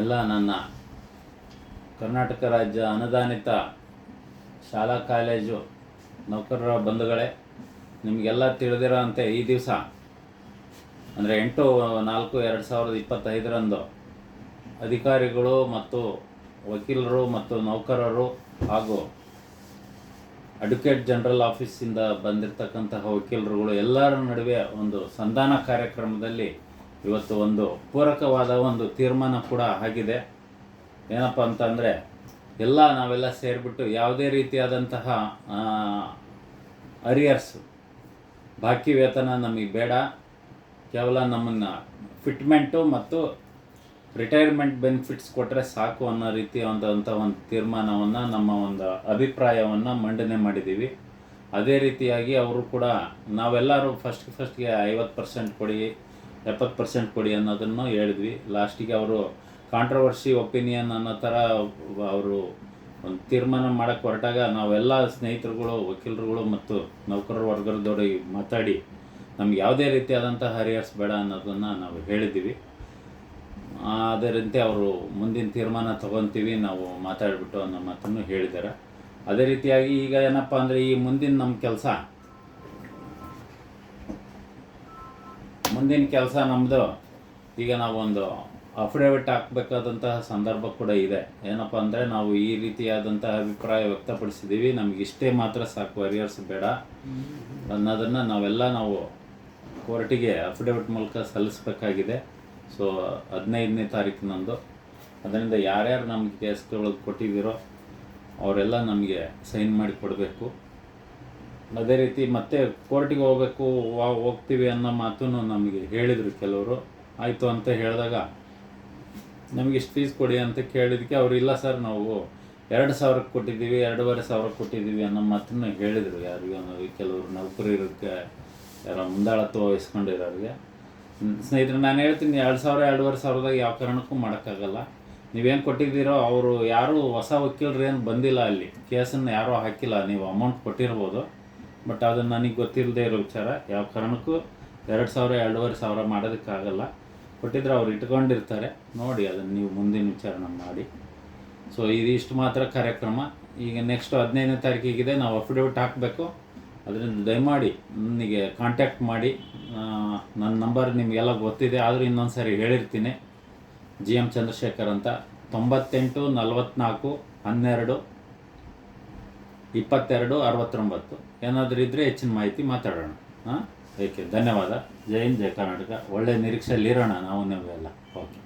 ಎಲ್ಲ ನನ್ನ ಕರ್ನಾಟಕ ರಾಜ್ಯ ಅನುದಾನಿತ ಶಾಲಾ ಕಾಲೇಜು ನೌಕರರ ಬಂಧುಗಳೇ, ನಿಮಗೆಲ್ಲ ತಿಳಿದಿರೋ ಅಂತೆ ಈ ದಿವಸ, ಅಂದರೆ ಎಂಟು, ನಾಲ್ಕು, ಎರಡು ಸಾವಿರದ ಇಪ್ಪತ್ತೈದರಂದು ಅಧಿಕಾರಿಗಳು ಮತ್ತು ವಕೀಲರು ಮತ್ತು ನೌಕರರು ಹಾಗೂ ಅಡ್ವೊಕೇಟ್ ಜನರಲ್ ಆಫೀಸಿಂದ ಬಂದಿರತಕ್ಕಂತಹ ವಕೀಲರುಗಳು ಎಲ್ಲರ ನಡುವೆ ಒಂದು ಸಂಧಾನ ಕಾರ್ಯಕ್ರಮದಲ್ಲಿ ಇವತ್ತು ಒಂದು ಪೂರಕವಾದ ಒಂದು ತೀರ್ಮಾನ ಕೂಡ ಆಗಿದೆ. ಏನಪ್ಪ ಅಂತಂದರೆ, ಎಲ್ಲ ನಾವೆಲ್ಲ ಸೇರಿಬಿಟ್ಟು ಯಾವುದೇ ರೀತಿಯಾದಂತಹ ಅರಿಯರ್ಸ್ ಬಾಕಿ ವೇತನ ನಮಗೆ ಬೇಡ. ಕೇವಲ ನಮ್ಮನ್ನು ಫಿಟ್ಮೆಂಟು ಮತ್ತು ರಿಟೈರ್ಮೆಂಟ್ ಬೆನಿಫಿಟ್ಸ್ ಕೊಟ್ಟರೆ ಸಾಕು ಅನ್ನೋ ರೀತಿಯಾದಂಥ ಒಂದು ತೀರ್ಮಾನವನ್ನು, ನಮ್ಮ ಒಂದು ಅಭಿಪ್ರಾಯವನ್ನು ಮಂಡನೆ ಮಾಡಿದ್ದೀವಿ. ಅದೇ ರೀತಿಯಾಗಿ ಅವರು ಕೂಡ ನಾವೆಲ್ಲರೂ ಫಸ್ಟ್ ಫಸ್ಟ್ಗೆ ಐವತ್ತು ಪರ್ಸೆಂಟ್ ಕೊಡಿ ಎಪ್ಪತ್ತು ಪರ್ಸೆಂಟ್ ಕೊಡಿ ಅನ್ನೋದನ್ನು ಹೇಳಿದ್ವಿ. ಲಾಸ್ಟಿಗೆ ಅವರು ಕಾಂಟ್ರವರ್ಸಿ ಒಪಿನಿಯನ್ ಅನ್ನೋ ಥರ ಅವರು ಒಂದು ತೀರ್ಮಾನ ಮಾಡೋಕ್ಕೆ ಹೊರಟಾಗ ನಾವೆಲ್ಲ ಸ್ನೇಹಿತರುಗಳು, ವಕೀಲರುಗಳು ಮತ್ತು ನೌಕರರ ವರ್ಗದವ್ರಿಗೆ ಮಾತಾಡಿ ನಮ್ಗೆ ಯಾವುದೇ ರೀತಿಯಾದಂಥ ಹರಿಯರ್ಸ್ ಬೇಡ ಅನ್ನೋದನ್ನು ನಾವು ಹೇಳಿದ್ದೀವಿ. ಅದರಂತೆ ಅವರು ಮುಂದಿನ ತೀರ್ಮಾನ ತಗೊತೀವಿ, ನಾವು ಮಾತಾಡಿಬಿಟ್ಟು ಅನ್ನೋ ಮಾತನ್ನು ಹೇಳಿದ್ದಾರೆ. ಅದೇ ರೀತಿಯಾಗಿ ಈಗ ಏನಪ್ಪ ಅಂದರೆ ಈ ಮುಂದಿನ ನಮ್ಮ ಕೆಲಸ ಮುಂದಿನ ಕೆಲಸ ನಮ್ಮದು ಈಗ ನಾವೊಂದು ಅಫಿಡವಿಟ್ ಹಾಕಬೇಕಾದಂತಹ ಸಂದರ್ಭ ಕೂಡ ಇದೆ. ಏನಪ್ಪ ಅಂದರೆ ನಾವು ಈ ರೀತಿಯಾದಂತಹ ಅಭಿಪ್ರಾಯ ವ್ಯಕ್ತಪಡಿಸಿದ್ದೀವಿ. ನಮ್ಗೆ ಇಷ್ಟೇ ಮಾತ್ರ ಸಾಕು ವರಿಯರ್ಸ್ ಬೇಡ. ಅನ್ನೋದನ್ನು ನಾವೆಲ್ಲ ನಾವು ಕೋರ್ಟಿಗೆ ಅಫಿಡವಿಟ್ ಮೂಲಕ ಸಲ್ಲಿಸಬೇಕಾಗಿದೆ. ಸೊ ಹದಿನೈದನೇ ತಾರೀಕಿನಂದು ಅದರಿಂದ ಯಾರ್ಯಾರು ನಮಗೆ ಕೇಸ್ಗಳು ಕೊಟ್ಟಿದ್ದೀರೋ, ಅವರೆಲ್ಲ ನಮಗೆ ಸೈನ್ ಮಾಡಿ ಕೊಡಬೇಕು. ಅದೇ ರೀತಿ ಮತ್ತೆ ಕೋರ್ಟಿಗೆ ಹೋಗಬೇಕು ಹೋಗ್ತೀವಿ ಅನ್ನೋ ಮಾತನ್ನು ನಮಗೆ ಹೇಳಿದರು ಕೆಲವರು. ಆಯಿತು ಅಂತ ಹೇಳಿದಾಗ, ನಮಗೆ ಇಷ್ಟು ಫೀಸ್ ಕೊಡಿ ಅಂತ ಕೇಳಿದಕ್ಕೆ ಅವರು, ಇಲ್ಲ ಸರ್, ನಾವು ಎರಡು ಸಾವಿರಕ್ಕೆ ಕೊಟ್ಟಿದ್ದೀವಿ, ಎರಡೂವರೆ ಸಾವಿರಕ್ಕೆ ಕೊಟ್ಟಿದ್ದೀವಿ ಅನ್ನೋ ಮಾತನ್ನು ಹೇಳಿದರು ಯಾರಿಗೂ ಕೆಲವರು ನೌಕರರಿಗೆ ಯಾರೋ ಮುಂದಾಳತ್ವ ವಹಿಸ್ಕೊಂಡಿರೋರಿಗೆ. ಸ್ನೇಹಿತರೆ, ನಾನು ಹೇಳ್ತೀನಿ, ಎರಡು ಸಾವಿರ, ಎರಡೂವರೆ ಸಾವಿರದಾಗ ಯಾವ ಕಾರಣಕ್ಕೂ ಮಾಡೋಕ್ಕಾಗಲ್ಲ. ನೀವೇನು ಕೊಟ್ಟಿದ್ದೀರೋ, ಅವರು ಯಾರೂ ಹೊಸ ವಕೀಲರು ಏನು ಬಂದಿಲ್ಲ ಅಲ್ಲಿ. ಕೇಸನ್ನು ಯಾರೂ ಹಾಕಿಲ್ಲ. ನೀವು ಅಮೌಂಟ್ ಕೊಟ್ಟಿರ್ಬೋದು. ಬಟ್ ಅದು ನನಗೆ ಗೊತ್ತಿಲ್ಲದೆ ಇರೋ ವಿಚಾರ. ಯಾವ ಕಾರಣಕ್ಕೂ ಎರಡು ಸಾವಿರ, ಎರಡೂವರೆ ಸಾವಿರ ಮಾಡೋದಕ್ಕಾಗಲ್ಲ. ಕೊಟ್ಟಿದ್ರೆ ಅವ್ರು ಇಟ್ಕೊಂಡಿರ್ತಾರೆ. ನೋಡಿ, ಅದನ್ನು ನೀವು ಮುಂದಿನ ವಿಚಾರನ ಮಾಡಿ. ಸೊ ಇದಿಷ್ಟು ಮಾತ್ರ ಕಾರ್ಯಕ್ರಮ. ಈಗ ನೆಕ್ಸ್ಟ್ ಹದಿನೈದನೇ ತಾರೀಕಿಗಿದೆ. ನಾವು ಅಫಿಡವಿಟ್ ಹಾಕಬೇಕು. ಅದರಿಂದ ದಯಮಾಡಿ ನನಗೆ ಕಾಂಟ್ಯಾಕ್ಟ್ ಮಾಡಿ. ನನ್ನ ನಂಬರ್ ನಿಮಗೆಲ್ಲ ಗೊತ್ತಿದೆ. ಆದರೂ ಇನ್ನೊಂದು ಸಾರಿ ಹೇಳಿರ್ತೀನಿ. ಜಿ ಎಂ ಚಂದ್ರಶೇಖರ್ ಅಂತ. ತೊಂಬತ್ತೆಂಟು ನಲವತ್ತ್ನಾಲ್ಕು ಹನ್ನೆರಡು ಇಪ್ಪತ್ತೆರಡು, ಅರವತ್ತೊಂಬತ್ತು. ಏನಾದರೂ ಇದ್ದರೆ ಹೆಚ್ಚಿನ ಮಾಹಿತಿ ಮಾತಾಡೋಣ. ಹಾಂ? ಓಕೆ ಧನ್ಯವಾದ. ಜೈ ಹಿಂದ್, ಜೈ ಕರ್ನಾಟಕ. ಒಳ್ಳೆಯ ನಿರೀಕ್ಷೆಯಲ್ಲಿ ಇರೋಣ ನಾವು ನೀವೆಲ್ಲ. ಓಕೆ